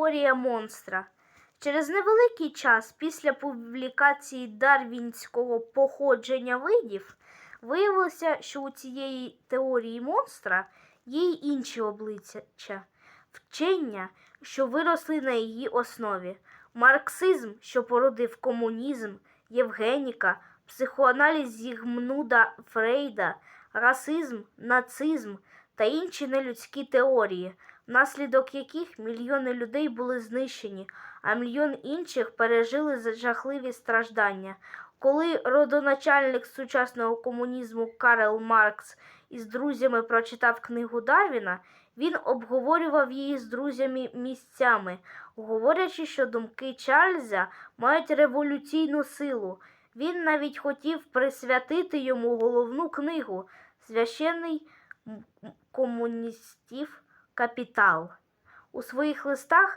теорія монстра. Через невеликий час після публікації дарвінського походження видів виявилося, що у цієї теорії монстра є й інші обличчя, вчення, що виросли на її основі, марксизм, що породив комунізм, Євгеніка, психоаналіз Зігмнуда Фрейда, расизм, нацизм та інші нелюдські теорії, внаслідок яких мільйони людей були знищені, а мільйон інших пережили жахливі страждання. Коли родоначальник сучасного комунізму Карл Маркс із друзями прочитав книгу Дарвіна, він обговорював її з друзями місцями, говорячи, що думки Чарльза мають революційну силу. Він навіть хотів присвятити йому головну книгу Священний комуністів Капітал. У своїх листах